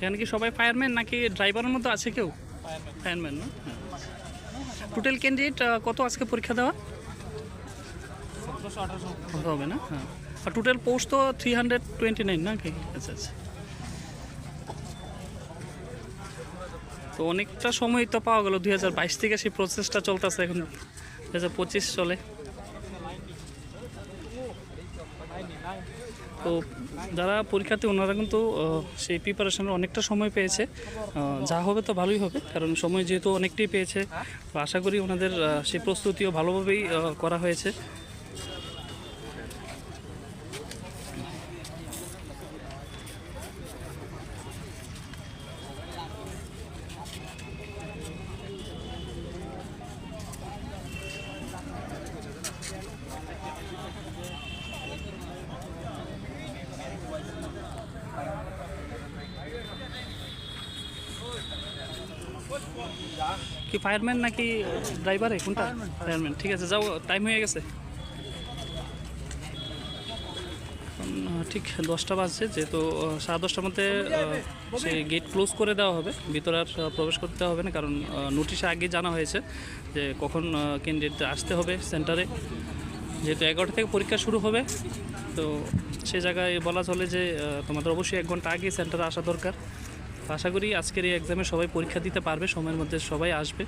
এখানে কি সবাই ফায়ারম্যান নাকি ড্রাইভারের মধ্যে আছে কেউ? ফায়ারম্যান না? টোটাল ক্যান্ডিডেট কত আজকে পরীক্ষা দেওয়া? কত হবে না? হ্যাঁ। আর টোটাল পোস্ট তো থ্রি হান্ড্রেড টোয়েন্টি নাইন না কি? আচ্ছা আচ্ছা। তো অনেকটা সময় তো পাওয়া গেল দুই হাজার বাইশ থেকে সেই প্রসেসটা চলতেছে এখন। দু হাজার পঁচিশ চলে। তো যারা পরীক্ষার্থী, ওনারা কিন্তু সেই প্রিপারেশনের অনেকটা সময় পেয়েছে। যা হবে তো ভালোই হবে, কারণ সময় যেহেতু অনেকটাই পেয়েছে। আশা করি ওনাদের সেই প্রস্তুতিও ভালোভাবেই করা হয়েছে। কি ফায়ারম্যান নাকি ড্রাইভারে কোনটা? ফায়ারম্যান ঠিক আছে, যাও টাইম হয়ে গেছে। ঠিক দশটা বাজছে, যেহেতু সাড়ে দশটার মধ্যে সেই গেট ক্লোজ করে দেওয়া হবে, ভিতরে আর প্রবেশ করতে হবে না, কারণ নোটিশে আগে জানা হয়েছে যে কখন ক্যান্ডিডেট আসতে হবে সেন্টারে যেহেতু এগারোটা থেকে পরীক্ষা শুরু হবে, তো সে জায়গায় বলা চলে যে তোমাদের অবশ্যই এক ঘণ্টা আগে সেন্টারে আসা দরকার। আশা করি আজকের এই এক্সামে সবাই পরীক্ষা দিতে পারবে সময়ের মধ্যে সবাই আসবে।